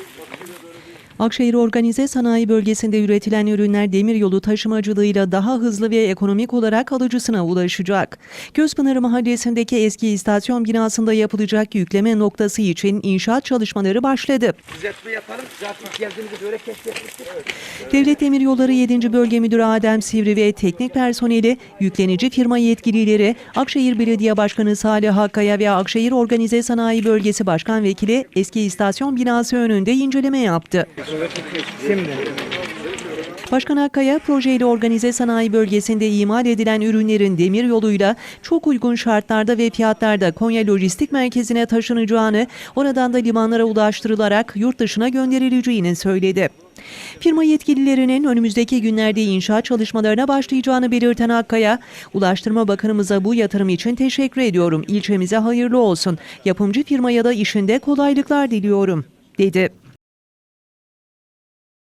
Bakıyla böyle. Akşehir Organize Sanayi Bölgesi'nde üretilen ürünler demiryolu taşımacılığıyla daha hızlı ve ekonomik olarak alıcısına ulaşacak. Gözpınarı Mahallesi'ndeki eski istasyon binasında yapılacak yükleme noktası için inşaat çalışmaları başladı. Düzeltme yapalım. Zaten geldiğimizde böyle keşfetmiştik. Devlet Demiryolları 7. Bölge Müdürü Adem Sivri ve teknik personeli, yüklenici firma yetkilileri, Akşehir Belediye Başkanı Salih Hakkaya ve Akşehir Organize Sanayi Bölgesi Başkan Vekili eski istasyon binası önünde inceleme yaptı. Şimdi. Başkan Akkaya, projeyle organize sanayi bölgesinde imal edilen ürünlerin demir yoluyla çok uygun şartlarda ve fiyatlarda Konya Lojistik Merkezi'ne taşınacağını, oradan da limanlara ulaştırılarak yurt dışına gönderileceğini söyledi. Firma yetkililerinin önümüzdeki günlerde inşaat çalışmalarına başlayacağını belirten Akkaya, Ulaştırma Bakanımıza bu yatırım için teşekkür ediyorum. İlçemize hayırlı olsun. Yapımcı firmaya da işinde kolaylıklar diliyorum, dedi.